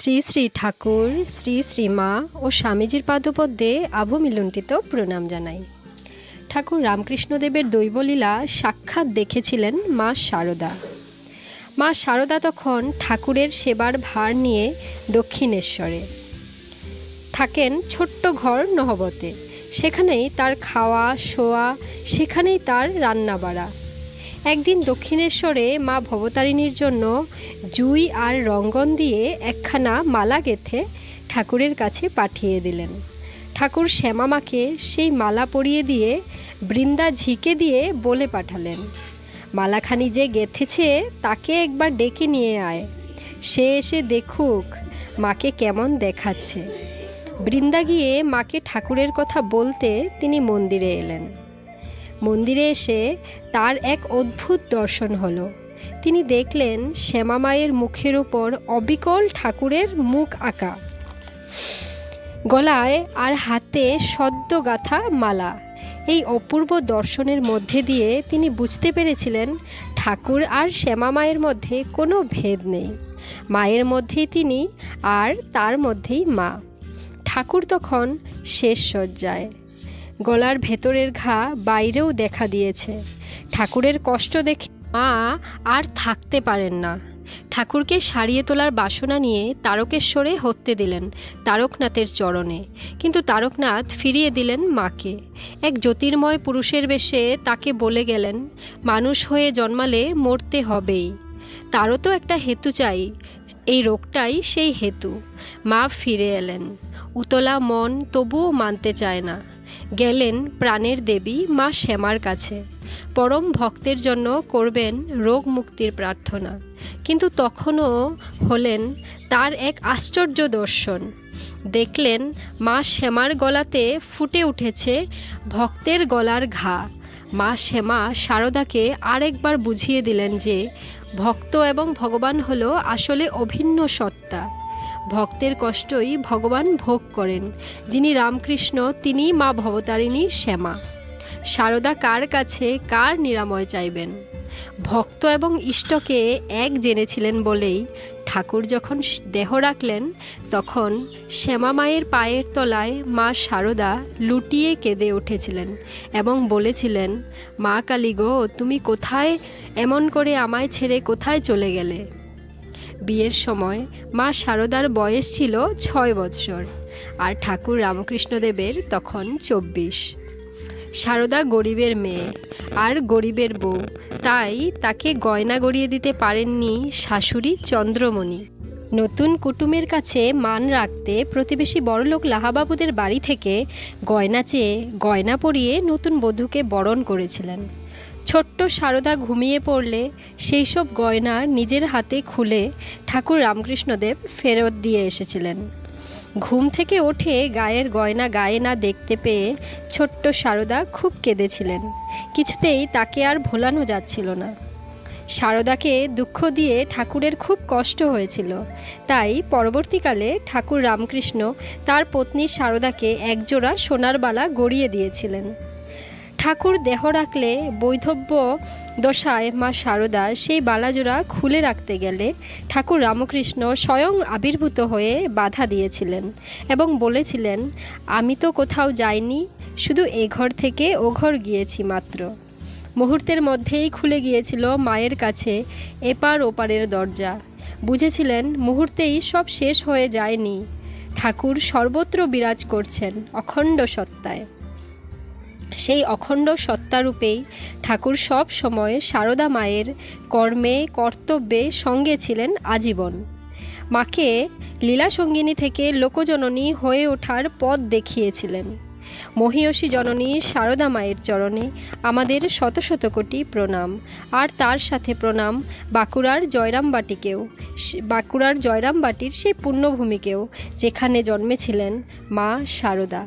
শ্রী শ্রী ঠাকুর, শ্রী শ্রীমা ও স্বামীজির পাদপদ্মে আভমিলুণ্ঠিত প্রণাম জানাই। ঠাকুর রামকৃষ্ণদেবের দৈবলীলা সাক্ষাৎ দেখেছিলেন মা শারদা মা শারদা তখন ঠাকুরের সেবার ভার নিয়ে দক্ষিণেশ্বরে থাকেন ছোট্ট ঘর নহবতে। সেখানেই তার খাওয়া, শোয়া, সেখানেই তার রান্না বাড়া একদিন দক্ষিণেশ্বরে মা ভবতারিণীর জন্য জুই আর রঙ্গন দিয়ে একখানা মালা গেথে ঠাকুরের কাছে পাঠিয়ে দিলেন। ঠাকুর শ্যামামাকে সেই মালা পরিয়ে দিয়ে বৃন্দা ঝিকে দিয়ে বলে পাঠালেন, মালাখানি যে গেথেছে তাকে একবার ডেকে নিয়ে আয়। সে এসে দেখুক মাকে কেমন দেখাচ্ছে। বৃন্দা গিয়ে মাকে ঠাকুরের কথা বলতে তিনি মন্দিরে এলেন। মন্দিরে এসে তার এক অদ্ভুত দর্শন হলো। তিনি দেখলেন শ্যামা মায়ের মুখের উপর অবিকল ঠাকুরের মুখ আঁকা। গলায় আর হাতে সদ্য গাথা মালা। এই অপূর্ব দর্শনের মধ্যে দিয়ে তিনি বুঝতে পেরেছিলেন, ঠাকুর আর শ্যামা মায়ের মধ্যে কোনো ভেদ নেই। মায়ের মধ্যেই তিনি আর তার মধ্যেই মা। ঠাকুর তখন শেষ সজ্জায় গলার ভেতরের ঘা বাইরেও দেখা দিয়েছে। ঠাকুরের কষ্ট দেখে মা আর থাকতে পারেন না। ঠাকুরকে সারিয়ে তোলার বাসনা নিয়ে তারকেশ্বরে হত্যে দিলেন তারকনাথের চরণে। কিন্তু তারকনাথ ফিরিয়ে দিলেন মাকে। এক জ্যোতির্ময় পুরুষের বেশে তাকে বলে গেলেন, মানুষ হয়ে জন্মালে মরতে হবেই। তারও তো একটা হেতু চাই, এই রোগটাই সেই হেতু। মা ফিরে এলেন। উতলা মন তবুও মানতে চায় না। গেলেন প্রাণের দেবী মা শ্যামার কাছে। পরম ভক্তের জন্য করবেন রোগ মুক্তির প্রার্থনা। কিন্তু তখনও হলেন তার এক আশ্চর্য দর্শন। দেখলেন মা শ্যামার গলাতে ফুটে উঠেছে ভক্তের গলার ঘা। মা শ্যামা শারদাকে আরেকবার বুঝিয়ে দিলেন যে, ভক্ত এবং ভগবান হলো আসলে অভিন্ন সত্তা। ভক্তের কষ্টই ভগবান ভোগ করেন। যিনি রামকৃষ্ণ তিনি মা ভবতারিণী শ্যামা। সারদা কার কাছে কার নিরাময় চাইবেন? ভক্ত এবং ইষ্টকে এক জেনেছিলেন বলেই ঠাকুর যখন দেহ রাখলেন, তখন শ্যামা মায়ের পায়ের তলায় মা শারদা লুটিয়ে কেঁদে উঠেছিলেন এবং বলেছিলেন, মা কালী গো তুমি কোথায়, এমন করে আমায় ছেড়ে কোথায় চলে গেলে? বিয়ের সময় মা শারদার বয়স ছিল ছয় বৎসর আর ঠাকুর রামকৃষ্ণদেবের তখন চব্বিশ। শারদা গরিবের মেয়ে আর গরিবের বউ, তাই তাকে গয়না গড়িয়ে দিতে পারেননি শাশুড়ি চন্দ্রমণি। নতুন কুটুমের কাছে মান রাখতে প্রতিবেশী বড়লোক লাহাবাবুদের বাড়ি থেকে গয়না চেয়ে গয়না পরিয়ে নতুন বধূকে বরণ করেছিলেন। ছোট্ট সারদা ঘুমিয়ে পড়লে সেই সব গয়না নিজের হাতে খুলে ঠাকুর রামকৃষ্ণদেব ফেরত দিয়ে এসেছিলেন। ঘুম থেকে ওঠে গায়ের গয়না গায়ে না দেখতে পেয়ে ছোট্ট সারদা খুব কেঁদেছিলেন। কিছুতেই তাকে আর ভোলানো যাচ্ছিল না। সারদাকে দুঃখ দিয়ে ঠাকুরের খুব কষ্ট হয়েছিল। তাই পরবর্তীকালে ঠাকুর রামকৃষ্ণ তার পত্নী সারদাকে একজোড়া সোনার বালা গড়িয়ে দিয়েছিলেন। ঠাকুর দেহ রাখলে বৈধব্য দশায় মা শারদা সেই বালাজোড়া খুলে রাখতে গেলে ঠাকুর রামকৃষ্ণ স্বয়ং আবির্ভূত হয়ে বাধা দিয়েছিলেন এবং বলেছিলেন, আমি তো কোথাও যাইনি, শুধু এ ঘর থেকে ও ঘর গিয়েছি মাত্র। মুহূর্তের মধ্যেই খুলে গিয়েছিল মায়ের কাছে এপার ওপারের দরজা। বুঝেছিলেন, মুহূর্তেই সব শেষ হয়ে যায়নি। ঠাকুর সর্বত্র বিরাজ করছেন অখণ্ড সত্তায়। সেই অখণ্ড সত্তারূপেই ঠাকুর সব সময় সারদা মায়ের কর্মে, কর্তব্যে সঙ্গে ছিলেন আজীবন। মাকে লীলা সঙ্গিনী থেকে লোকজননী হয়ে ওঠার পথ দেখিয়েছিলেন। মহিয়সী জননী সারদা মায়ের চরণে আমাদের শত শত কোটি প্রণাম। আর তার সাথে প্রণাম বাঁকুড়ার জয়রামবাটিকেও বাঁকুড়ার জয়রামবাটির সেই পুণ্যভূমিকেও যেখানে জন্মেছিলেন মা সারদা।